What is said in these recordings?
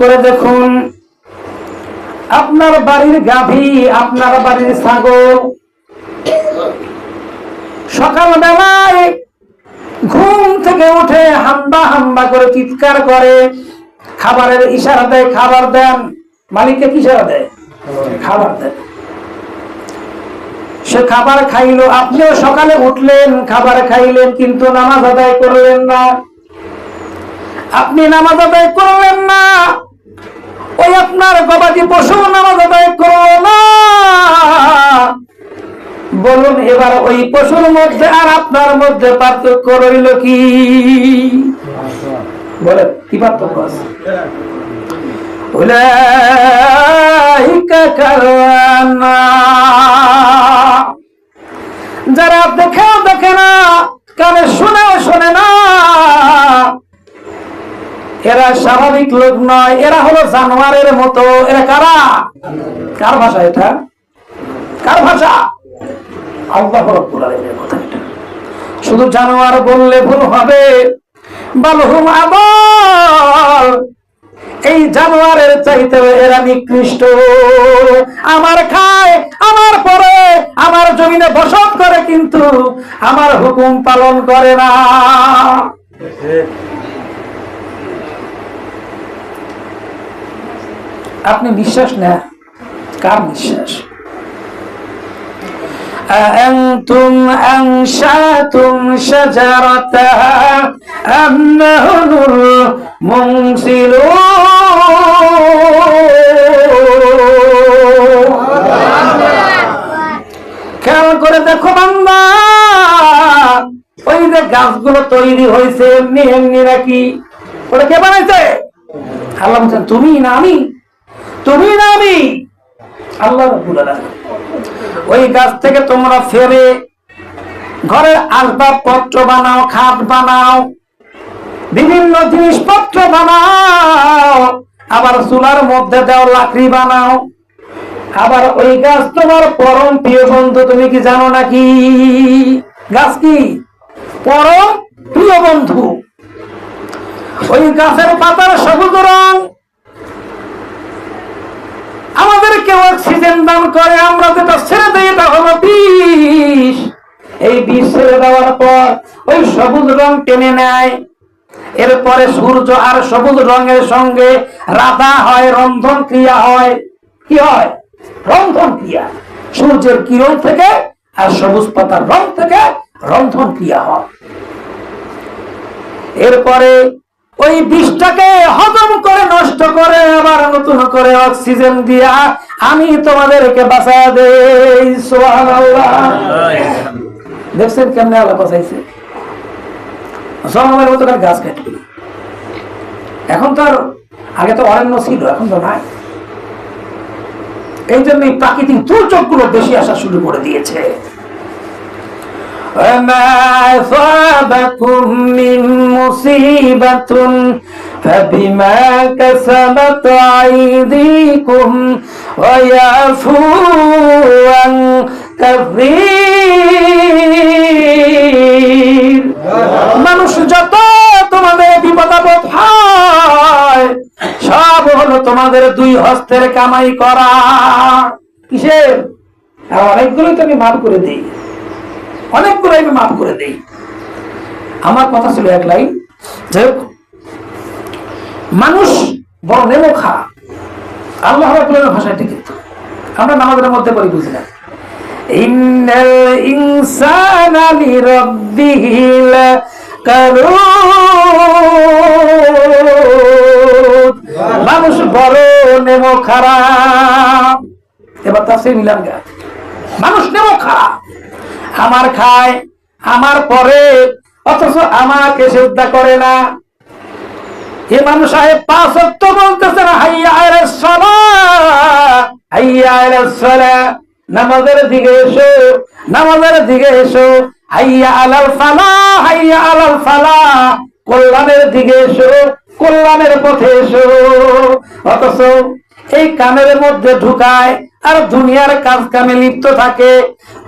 করে দেখুন, আপনার বাড়ির গাভী, আপনার বাড়ির ছাগল সকাল বেলায় ঘুম থেকে উঠে হাম্বা হাম্বা করে চিৎকার করে, খাবারের ইশারা দেয়, খাবার দেন। মালিককে ইশারা দেয়? খাবার দেন। সে খাবার খাইলো, আপনিও সকালে উঠলেন, খাবার খাইলেন, কিন্তু নামাজ আদায় করলেন না। আপনি নামাজ আদায় করলেন না। ওই আপনার গবাদি পশু নামাজ আদায় করল না। বলুন, এবার ওই পশুর মধ্যে আর আপনার মধ্যে পার্থক্য রইল কি? বলেন, কি পার্থক্য আছে। যারা দেখেও দেখে না, কানে শুনেও শোনে না এরা স্বাভাবিক লোক নয়, এরা হলো জানোয়ারের মতো। এরা কারা? কার ভাষা এটা? কার ভাষা? আল্লাহ শুধু জানোয়ার বললে ভুল হবে। এই জানোয়ারের চাইতে এরা নিকৃষ্ট। আমার খায়, আমার পরে, আমার জমিনে বসত করে কিন্তু আমার হুকুম পালন করে না। আপনি বিশ্বাস নেন কার বিশ্বাস أأنتم أنشأتم شجرتها أم نحن المنزلون খেয়াল করে দেখো বান্দা ওই যে গাছগুলো তৈরি হয়েছে এমনি এমনি নাকি ওটা কে বানাইছে আল্লাহ বলছেন তুমি না আমি তুমি না আমি? আল্লাহ ওই গাছ থেকে তোমরা ফেরে ঘরের আসবাবপত্র বানাও, খাট বানাও, বিভিন্ন জিনিসপত্র বানাও, আবার চুলার মধ্যে দাও, লাকড়ি বানাও। আবার ওই গাছ তোমার পরম প্রিয় বন্ধু, তুমি কি জানো নাকি? গাছ কি? পরম প্রিয় বন্ধু। ওই গাছের পাতার সবুজ রং আমাদেরকে অক্সিজেন দান করে, আমরা যেটা ছেড়ে দিই এটা হলো বিষ। এই বিষ ছেড়ে দেওয়ার পর ওই সবুজ রং টেনে নেয়। এরপরে সূর্য আর সবুজ রঙের সঙ্গে রাধা হয়, রন্ধন ক্রিয়া হয়। কি হয়? রন্ধন ক্রিয়া। সূর্যের কিরণ থেকে আর সবুজ পাতার রং থেকে রন্ধন ক্রিয়া হয়। এরপরে ওই বিষটাকে হজম করে নষ্ট করে আবার নতুন করে অক্সিজেন দিয়া আমি তোমাদেরকে বাঁচা দেই। দেখছেন কেমনে আল্লাহ বাঁচাইছে? জঙ্গলের মতো গাছ কাটবে। এখন তো আর আগে তো অরণ্য ছিল এখন তো নাই। এই জন্য প্রাকৃতিক দুর্যোগগুলো বেশি আসা শুরু করে দিয়েছে। وما أصابكم من مصيبة فبما كسبت أيديكم ويعفو عن كثير মানুষ যত তোমাদের বিপদাপদ হয় সব হলো তোমাদের দুই হস্তের কামাই করা কিসের আর অনেকগুলোই তো আমি মাফ করে দিই অনেকগুলো আমি মাফ করে দেই। আমার কথা ছিল এক লাইন। যাই হোক, মানুষ বড় নেমো খা। আল্লাহ ভাষাটি কিন্তু। আমরা নামাজের মধ্যে পড়ি, বুঝি না। মানুষ বড় নেমো খারাপ। এবার তাফসীর মিলান গা মানুষ নেমো খারাপ। আমার খায়, আমার পরে, অথচ আমাকে শ্রদ্ধা করে না। ইমাম সাহেব পাঁচ বলতেছেন হাইয়া সলা হাইয়া সলা। নামাজের দিকে এসো, নামাজের দিকে এসো, হাইয়া আলাল ফালা, হাইয়া আলাল ফালা। কল্যাণের দিকে এসো, কল্যাণের পথে এসো। অথচ এই কানের মধ্যে ঢুকায়, আর দুনিয়ার কাজ কামে লিপ্ত থাকে।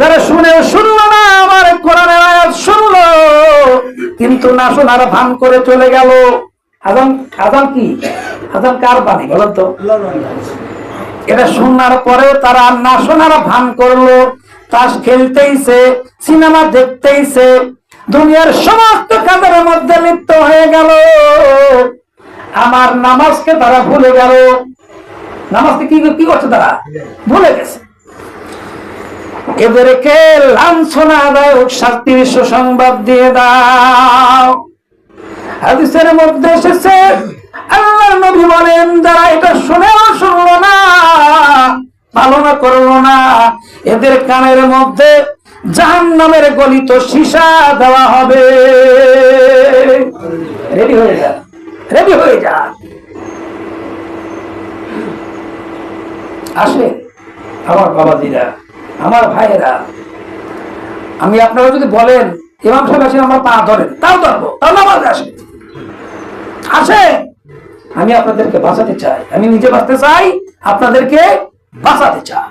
যারা শুনে শুনলো না, আমার কোরআনের আয়াত শুনলো, কিন্তু না শোনার ভান করে চলে গেল। আজান আজান কি? আজান কার বাণী বলেন তো? এটা শোনার পরে তারা না শোনার ভান করল। তাস খেলতেইছে, সিনেমা দেখতেইছে, দুনিয়ার সমস্ত কাজের মধ্যে লিপ্ত হয়ে গেল। আমার নামাজকে তারা ভুলে গেল। নামাজকে কি কি করছে তারা? ভুলে গেছে। এদেরকে লাঞ্ছনাদায়ক শাস্তির সুসংবাদ দিয়ে দাও। হাদিসের মধ্যে এসেছে আল্লাহর নবী বলেন, যারা এটা শুনেও শুনলো না, পালনা করল না, এদের কানের মধ্যে জাহান নামের গলিত সীসা দেওয়া হবে। রেডি হয়ে যা রেডি হয়ে যা। আসে আমার বাবা বাবাজিরা আমার ভাইয়েরা, আমি আপনারা যদি বলেন, ইমাম সাহেব আসেন, আমার পা ধরেন, তাও ধরবো তাহলে আমার আসে। আসে, আমি আপনাদেরকে বাঁচাতে চাই। আমি নিজে বাঁচতে চাই, আপনাদেরকে বাঁচাতে চাই।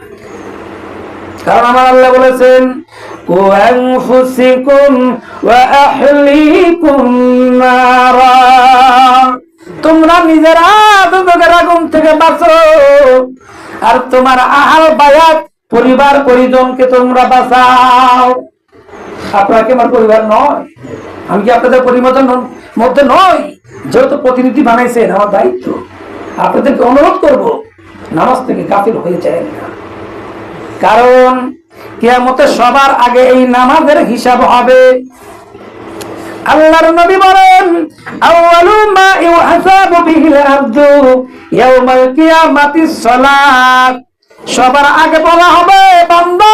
কারণ আমার আল্লাহ বলেছেন তোমরা নিজেরা আগুন থেকে বাঁচো। আর তোমার আহার বায়াত পরিবার পরিজনকে তোমরা বাঁচাও। আপনারা কি আমার পরিবার নয়? আমি কি আপনাদের পরিবর্তন মধ্যে নয় যেহেতু প্রতিনিধি বানাইছেন, আমার দায়িত্ব। আপনাদেরকে অনুরোধ করব, নামাজ থেকে গাফিল হয়ে যায় না। কারণ কিয়ামতে সবার আগে এই নামাজের হিসাব হবে। আল্লাহর নবী বলেন, আউয়ালু মা ইউহাসাবু বিহিল আবদু ইয়াউমাল কিয়ামাতিস সালাত। সবার আগে বলা হবে, বান্দা,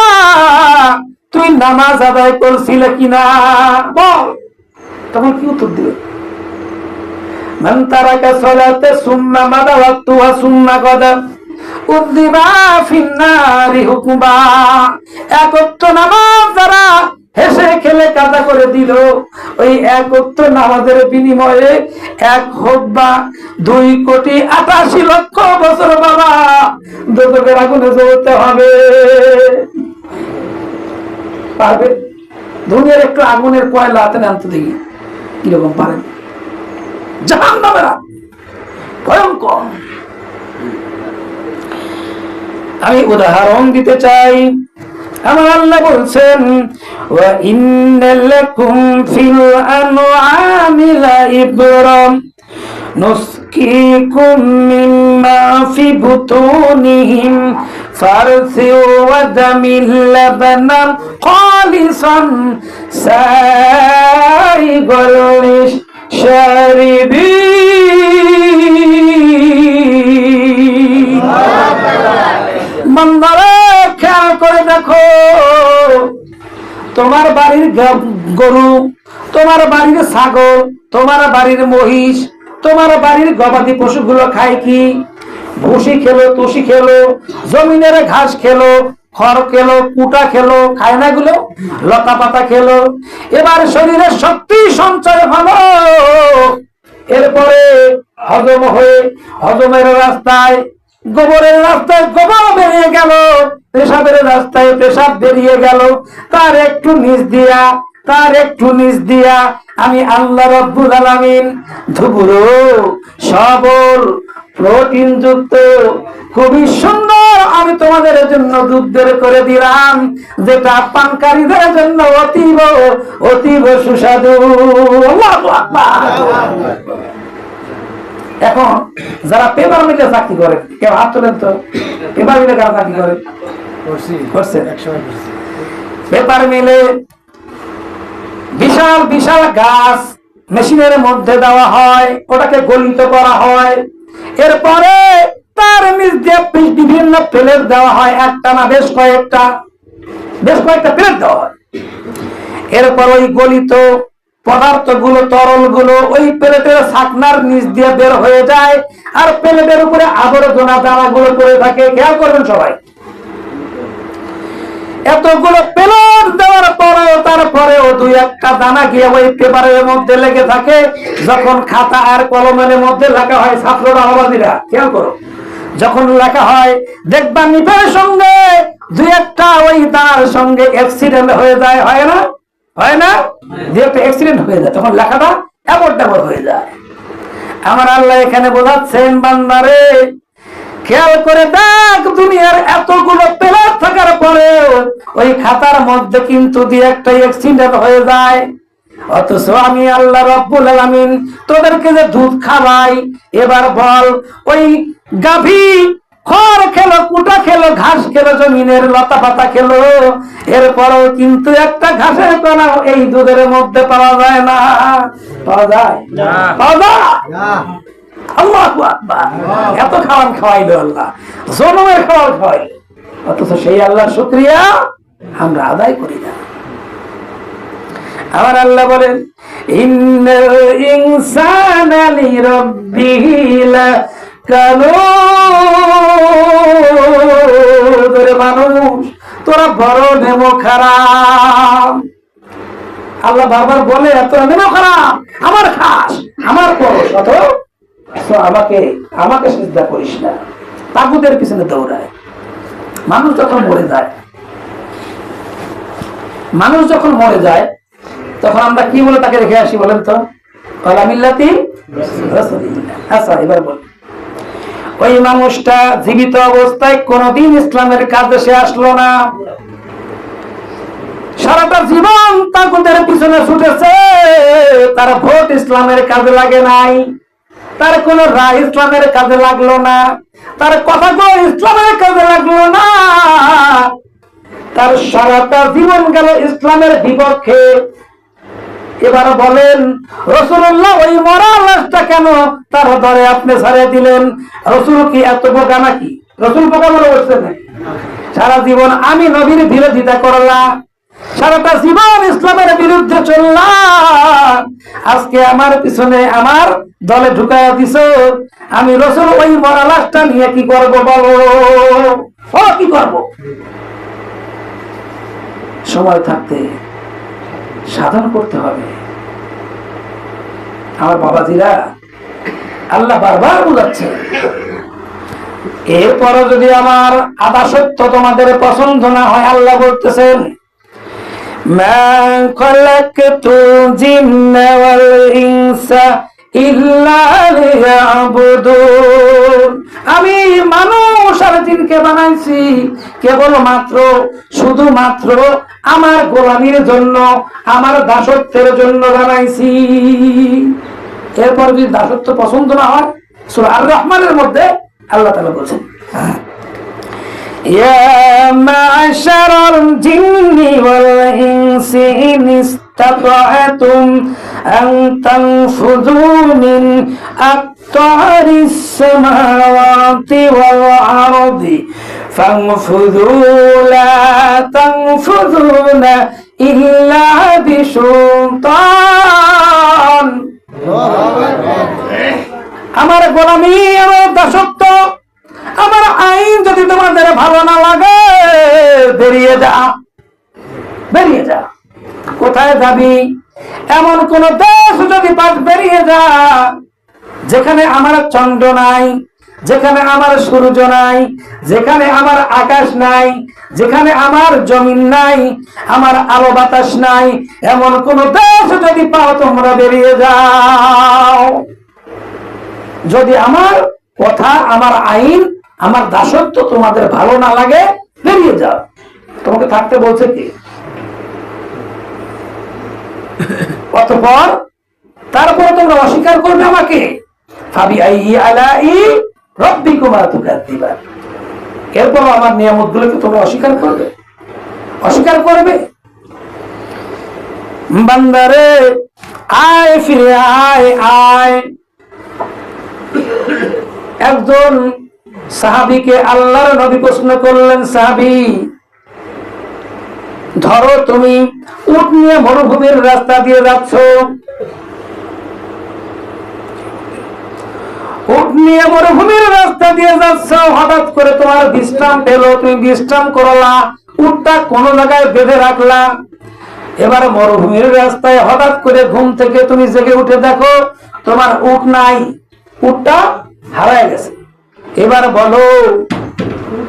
তুই নামাজ আদায় করছিলে কিনা? বল। তখন কি উত্তর দিবে? মান তারাকা সালাতে সুম্মা মাদা ওয়াক্তুহা সুম্মা কদা উদ্দিবা ফিন্নারি হুকুবা একত্র নামাজ যারা হেসে খেলে কাজা করে দিল। ওই একত্র নামাজের বিনিময়ে এক হোক বা দুই কোটি আটাশি লক্ষ বছর বাবা দোদকের আগুনে জ্বলতে হবে। পারবে? দুনিয়ার একটু আগুনের কয়লা হাতে আনতে দেখি। কীরকম পারেন জাহান নামেরা ভয়ঙ্কর। আমি উদাহরণ দিতে চাই। আমার আল্লাহ বলছেন ওয়া ইন্নালাকুম ফিল আনআমি লাইবরাম نسقيكم مما في بطونهم فرث ودم لبنا خالصا سائغ للشاربين বান্দারে খেয়াল করে দেখো। তোমার বাড়ির গরু, তোমার বাড়ির ছাগল, তোমার বাড়ির মহিষ, তোমার বাড়ির গবাদি পশুগুলো খায় কি? ভুসি খেলো তুষি খেলো, জমিনের ঘাস খেলো, খড় খেলো, কুটা খেলো, খায় না গুলো লতা পাতা খেলো। এবার শরীরে শক্তি সঞ্চয় হলো এরপরে হজম হয়ে, হজমের রাস্তায় গোবরের রাস্তায় গোবর বেরিয়ে গেল, পেশাবের রাস্তায় পেশাব বেরিয়ে গেল তার একটু নিচ দিয়া, তার একটু নিচ দিয়া আমি আল্লাহ রব্বুল আলামিন ধুবুরো, সবল, প্রোটিন যুক্ত, খুবই সুন্দর আমি তোমাদের জন্য দুধ বের করে দিলাম, যেটা পানকারীদের জন্য অতীব অতীব সুস্বাদু আল্লাহু। এখন যারা পেপার মিলে চাকরি করে কেউ হাত তোলেন তো? পেপার মিলে কারা চাকরি করে? করছি। পেপার মিলে বিশাল বিশাল গাছ মেশিনের মধ্যে দেওয়া হয় ওটাকে গলিত করা হয়। এরপরে তার নিচ দিয়ে বিভিন্ন প্লেট দেওয়া হয় একটা না বেশ কয়েকটা বেশ কয়েকটা প্লেট দেওয়া হয়। এরপর ওই গলিত পদার্থগুলো তরলগুলো ওই প্লেটের ছাকনার নিচ দিয়ে বের হয়ে যায় আর প্লেটের উপরে আবর্জনা দানা গুলো পড়ে থাকে। খেয়াল করবেন সবাই। এতগুলো প্লেট দেওয়ার পরেও তারপরেও দুই একটা দানা গিয়ে ওই পেপারের মধ্যে লেগে থাকে। যখন খাতা আর কলমের মধ্যে লেখা হয় ছাত্ররা আবাদিরা খেয়াল করো। যখন লেখা হয়, দেখবা নিপের সঙ্গে দুই একটা ওই দানার সঙ্গে অ্যাক্সিডেন্ট হয়ে যায়, হয় না? হয় না? একটা অ্যাক্সিডেন্ট হয়ে যায়, তখন লেখাটা এমন তেমন হয়ে যায়। আমার আল্লাহ এখানে বোঝাচ্ছেন বান্দারে খেয়াল করে দেখ, দুনিয়ার এতগুলো পেলার থাকার পরেও ওই খাতার মধ্যে কিন্তু দুই একটা অ্যাক্সিডেন্ট হয়ে যায়। অথচ আমি আল্লাহ রব্বুল আলামিন তোদেরকে যে দুধ খাওয়াই, এবার বল, ওই গাভী খড় খেলো কুটা খেলো ঘাস খেলো জমিনের লতা পাতা খেলো। এরপরও কিন্তু একটা ঘাসের কণা এই দুধের মধ্যে পাওয়া যায় না। পাওয়া যায়? পাওয়া যায়? আল্লাহ এত খাবার খাওয়াইলো আল্লাহ। জনমের খাবার খাওয়াইলো। অথচ সেই আল্লাহ শুক্রিয়া আমরা আদায় করি না। আমার আল্লাহ বলেন ইনসানা লিরাব্বিহি লাকানুদ রে মানুষ, তোরা বড় নেমো খারাপ। আল্লাহ বারবার বলে, এত নেমো খারাপ, আমার খাস, আমার পরশ অত আমাকে আমাকে চিন্তা করিস না। তাগুদের পিছনে দৌড়ায়। মানুষ যখন মরে যায়, মানুষ যখন মরে যায়, তখন আমরা কি বলে তাকে রেখে আসি বলেন তো? কলামিল্লাতি আচ্ছা এবার বল। ওই মানুষটা জীবিত অবস্থায় কোনদিন ইসলামের কাজে সে আসলো না। সারাটা জীবন তাগুদের পিছনে ছুটেছে, তার ভোট ইসলামের কাজে লাগে নাই। তার কোন রায় ইসলামের কাজে লাগল না, তার কথা কথাগুলো ইসলামের কাজে লাগল না। তার সারাটা জীবন গেল ইসলামের বিপক্ষে। এবার বলেন, রসুল্লাহ ওই মরা লাশটা কেন তার ধরে আপনি ছাড়িয়ে দিলেন? রসুল কি এত বোকা নাকি? রসুল বোকা বলে বলছেন নাকি? সারা জীবন আমি নবীর বিরোধিতা করলাম। সারাটা জীবন ইসলামের বিরুদ্ধে চললাম। আজকে আমার পিছনে আমার দলে ঢুকাইয়া দিছ। আমি রসুল ওই মরা লাশটা নিয়ে কি করব বলো? ও কি করব? সময় থাকতে সাধন করতে হবে। আমার বাবা বাবাজিরা আল্লাহ বারবার বোঝাচ্ছে এরপরও যদি আমার আদা সত্য তোমাদের পছন্দ না হয়, আল্লাহ বলতেছেন, ম্যাং কলক তু জিন্না ওয়াল ইনসা আমি মানুষ আর জিনকে বানাইছি কেবল মাত্র শুধুমাত্র আমার গোলামির জন্য আমার দাসত্বের জন্য বানাইছি এরপর যদি দাসত্ব পছন্দ না হয় সূরা আর রহমানের মধ্যে আল্লাহ তাআলা বলছেন يا معشر الجن والإنس إن استطعتم أن تنفذوا من أقطار السماوات والأرض فانفذوا لا تنفذون إلا بسلطان আমার গোলামি আমার দাসত্ব আমার আইন যদি তোমাদের ভালো না লাগে বেরিয়ে যা বেরিয়ে যা কোথায় যাবি? এমন কোন দেশ যদি পাশ বেরিয়ে যা যেখানে আমার চন্দ্র নাই, যেখানে আমার সূর্য নাই, যেখানে আমার আকাশ নাই, যেখানে আমার জমিন নাই, আমার আলো বাতাস নাই, এমন কোন দেশ যদি পাও তোমরা বেরিয়ে যাও। যদি আমার কথা, আমার আইন, আমার দাসত্ব তোমাদের ভালো না লাগে, বেরিয়ে যাও। তোমাকে থাকতে বলছে কি? অতপর তারপর তোমরা অস্বীকার করবে আমাকে। এরপর আমার নিয়ামত গুলোকে তোমরা অস্বীকার করবে। অস্বীকার করবে? বান্দারে, আয়, ফিরে আয় আয়। একজন সাহাবিকে আল্লাহর নবী প্রশ্ন করলেন, সাহাবি ধরো তুমি উট নিয়ে মরুভূমির রাস্তা দিয়ে যাচ্ছ। উট নিয়ে মরুভূমির রাস্তা দিয়ে যাচ্ছ, হঠাৎ করে তোমার বিশ্রাম পেল, তুমি বিশ্রাম করলা, উটটা জায়গায় বেঁধে রাখলা। এবার মরুভূমির রাস্তায় হঠাৎ করে ঘুম থেকে তুমি জেগে উঠে দেখো, তোমার উট নাই। উটটা হারায় গেছে। এবার বলো,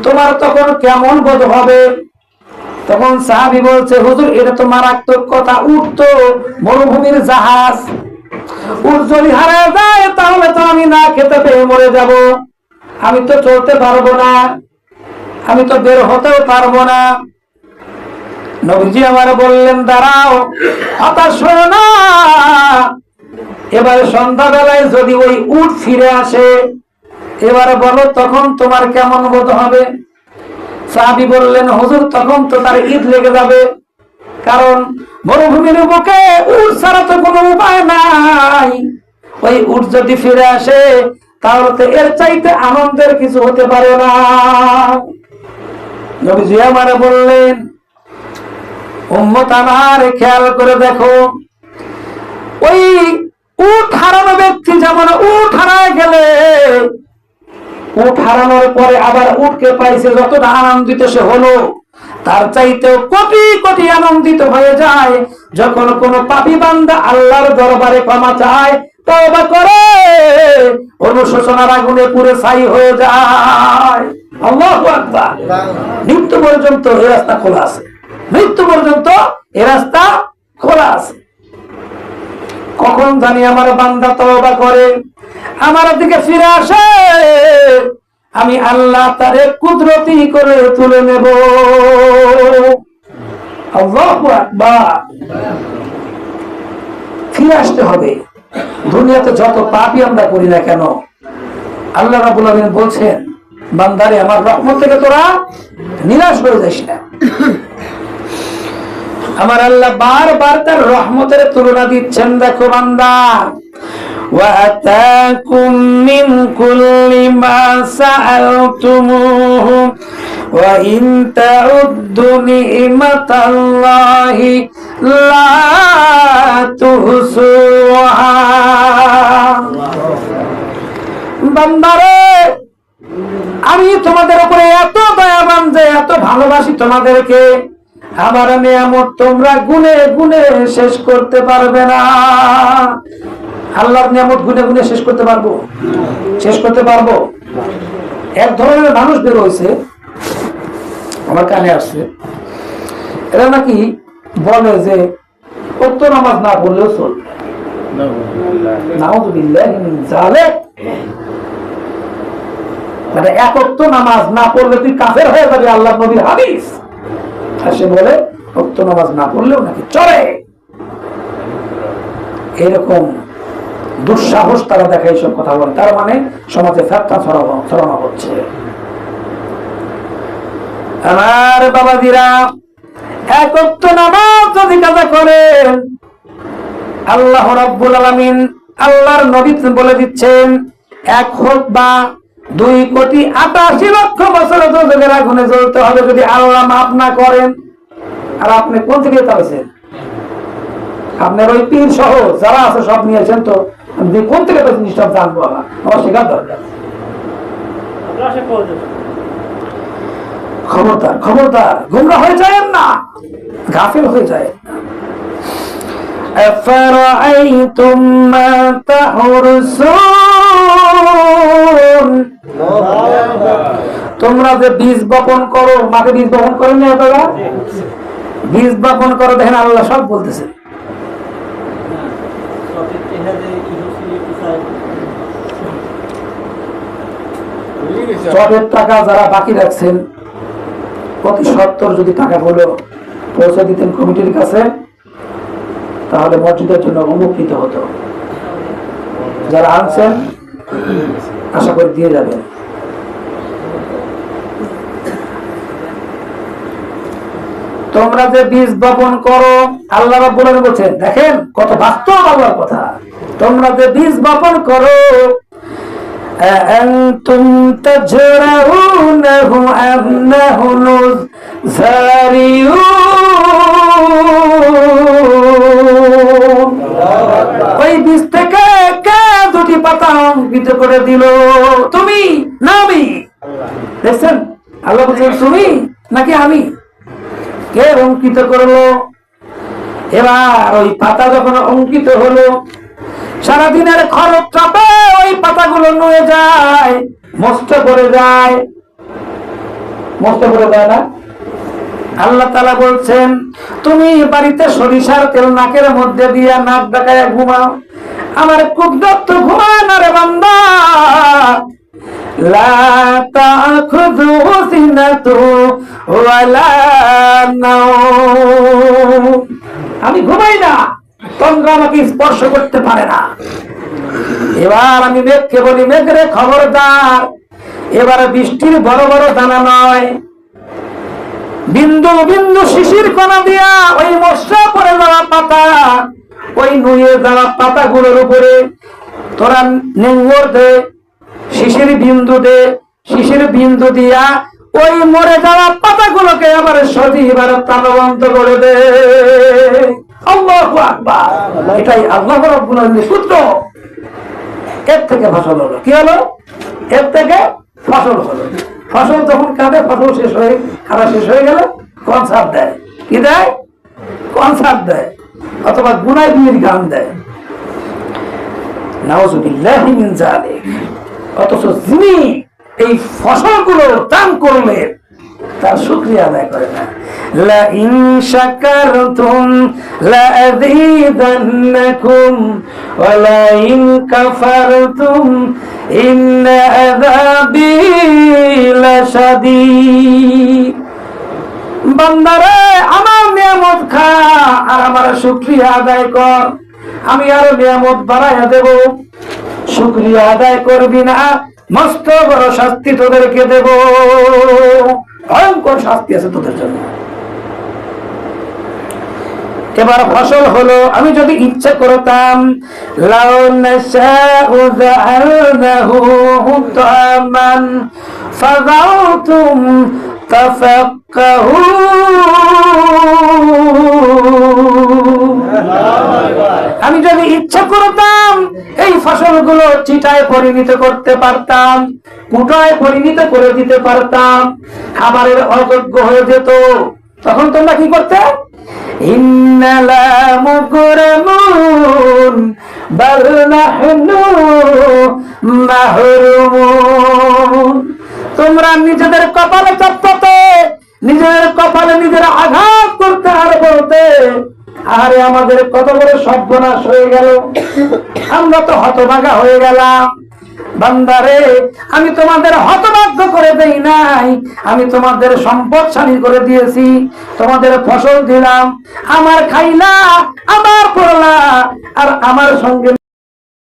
তোমার তখন কেমন বোধ হবে? তখন সাহাবি বলছে, হুজুর, এটা তো মারাত্মক কথা। উঠ তো, মরুভূমির জাহাজ। উঠ যদি হারায় যায়, তাহলে তো আমি না খেতে পেয়ে মরে যাব। আমি তো চলতে পারব না। আমি তো বের হতেও পারব না। নবীজি আমার বললেন, দাঁড়াও হতাশ হো না। এবার সন্ধ্যাবেলায় যদি ওই উট ফিরে আসে, এবারে বলো তখন তোমার কেমন বোধ হবে? সাহাবি বললেন, হুজুর, তখন তো তার ঈদ লেগে যাবে। কারণ মরুভূমির বুকে উট ছাড়া তো কোনো উপায় নাই। ওই উট যদি ফিরে আসে, তাহলে তো এর চাইতে আনন্দের কিছু হতে পারে না। বললেন, উম্মত আমার, খেয়াল করে দেখো, ওই উঠ হারানো ব্যক্তি যেমন উঠ হারায় গেলে উঠ হারানোর পরে আবার উঠকে পাইছে, যতটা আনন্দিত সে হলো, তার চাইতেও কোটি কোটি আনন্দিত হয়ে যায়। যখন কোন পাপি আল্লাহর দরবারে ক্ষমা চায়, তওবা করে, অনুশোচনার আগুনে পুরে ছাই হয়ে যায়। মৃত্যু পর্যন্ত এই রাস্তা খোলা আছে। মৃত্যু পর্যন্ত এ রাস্তা খোলা আছে। কখন জানি আমার বান্দা তওবা করে আমার দিকে ফিরে আসে। আমি আল্লাহ তারে কুদরতি করে তুলে নেব। ফিরে আসতে হবে। দুনিয়াতে যত পাপই আমরা করি না কেন, আল্লাহ রাবুল আলমিন বলছেন, বান্দারে, আমার রহমত থেকে তোরা নিরাশ হয়ে যাস না। আমার আল্লাহ বারবার তার রহমতের তুলনা দিচ্ছেন, দেখো বান্দা। وأتاكم من كل ما سألتموه وإن تعدوا نعمة الله لا تحصوها বান্দারে আমি তোমাদের উপরে এত দয়াবান যে এত ভালোবাসি তোমাদেরকে আমার নিয়ামত তোমরা গুনে গুনে শেষ করতে পারবে না আল্লাহর নিয়ামত গুনে গুনে শেষ করতে পারব। শেষ করতে পারব। এক ধরনের মানুষ বের হয়েছে, আমার কানে আসছে, এরা নাকি বলে যে কত নামাজ না পড়লেও চলবে। মিন একত্র নামাজ না পড়লে তুই কাফের হয়ে যাবে আল্লাহ নবীর হাদিস। আর সে বলে নামাজ না পড়লেও নাকি চলে। এরকম দুঃসাহস তারা দেখে এইসব কথা বলে। তার মানে সমাজে ফেরতা ছড়ানো হচ্ছে। আমার বাবাজিরা একত্র নামাজ যদি কাজা করেন আল্লাহ রাব্বুল আলামিন আল্লাহর নবী বলে দিচ্ছেন, এক হোক বা দুই কোটি আটাশি লক্ষ বছর যোগের আগুনে জ্বলতে হবে যদি আল্লাহ মাফ না করেন। আর আপনি কোন থেকে চাইছেন আপনার ওই পীর সহ যারা আছে সব নিয়েছেন তো আপনি কোন থেকে পেয়েছেন সব জানবো আমার আমার শেখার দরকার খবরদার খবরদার গুমরা হয়ে যায় না গাফিল হয়ে যায় أفرأيتم ما تحرسون তোমরা যে বীজ বপন করো মাকে বীজ বপন করেন না আপনারা বীজ বপন করো দেখেন আল্লাহ সব বলতেছে চটের টাকা যারা বাকি রাখছেন প্রতি সত্তর যদি টাকা হলো পৌঁছে দিতেন কমিটির কাছে, তাহলে মসজিদের জন্য উন্মুক্ত হতো। যারা আনছেন, আশা করি দিয়ে যাবেন। তোমরা যে বীজ বপন করো, আল্লাহ আলামিন বলছেন, দেখেন কত বাস্তব আল্লাহর কথা। তোমরা যে বীজ বপন করো أأنتم تجرؤونه أم نحن ওই দুটি পাতা অঙ্কিত করে তুমি নাকি আমি? কে অঙ্কিত এবার ওই পাতা যখন অঙ্কিত হলো সারাদিনের খরচ চাপে ওই পাতাগুলো নুয়ে যায়, মস্ত করে যায়। মস্ত করে দেয় না? আল্লাহ তালা বলছেন, তুমি বাড়িতে সরিষার তেল নাকের মধ্যে দিয়া নাক ডাকায় ঘুমাও। আমার কুদরত ঘুমায় না রে বান্দা। লা আমি ঘুমাই না। তন্দ্রা আমাকে স্পর্শ করতে পারে না। এবার আমি মেঘকে বলি মেঘ রে খবরদার, এবার বৃষ্টির বড় বড় দানা নয়। বিন্দু বিন্দু শিশির কণা দিয়া ওই মশা পরে পাতা, ওই পাতাগুলোর উপরে তোরা নেঙ্গর দে, শিশির বিন্দু দে, শিশির বিন্দু দিয়া ওই মরে যাওয়া পাতাগুলোকে আবার সজীবার প্রাণবন্ত করে দে। আকবার। এটাই আল্লাহ সূত্র। এর থেকে ফসল হলো। কি হলো? এর থেকে ফসল হলো। ফসল তখন কাঁদে, ফসল শেষ হয়ে খাওয়া শেষ হয়ে গেল কনসার্ট দেয়। কি দেয়? কনসার্ট দেয়। অথবা গুনাই বিয়ের গান দেয়। অথচ যিনি এই ফসলগুলো দান করলেন তার শুক্রিয়া আদায় করে না। লা ইন শাকারতুম লা আযীদান্নাকুম ওয়া লা ইন কাফারতুম ইন্না আযাবি লাশাদীদ। বান্দারে, আমার নিয়ামত খা আর আমার শুক্রিয়া আদায় কর। আমি আরও নিয়ামত বাড়াইয়া দেব। শুক্রিয়া আদায় করবি না, মস্ত বড় শাস্তি তোদেরকে দেব। ভয়ঙ্কর শাস্তি আছে তোদের জন্য। এবার ফসল হলো আমি যদি ইচ্ছা করতাম নাশাউ যদি ইচ্ছা করতাম, এই ফসলগুলো চিটায় পরিণত করতে পারতাম কুটায় পরিণত করে দিতে পারতাম, খাবারের অযোগ্য হয়ে যেত। তখন তোমরা কি করতে? তোমরা নিজেদের কপালে চাপতে নিজেদের কপালে নিজের আঘাত করতে আর বলতে আরে আমাদের কত বড় সর্বনাশ হয়ে গেল। আমরা তো হতভাগা হয়ে গেলাম। বান্দারে আমি তোমাদের হতবাধ্য করে দেই নাই। আমি তোমাদের সম্পদশালী করে দিয়েছি, তোমাদের ফসল দিলাম। আমার খাইলা, আমার পড়লা, আর আমার সঙ্গে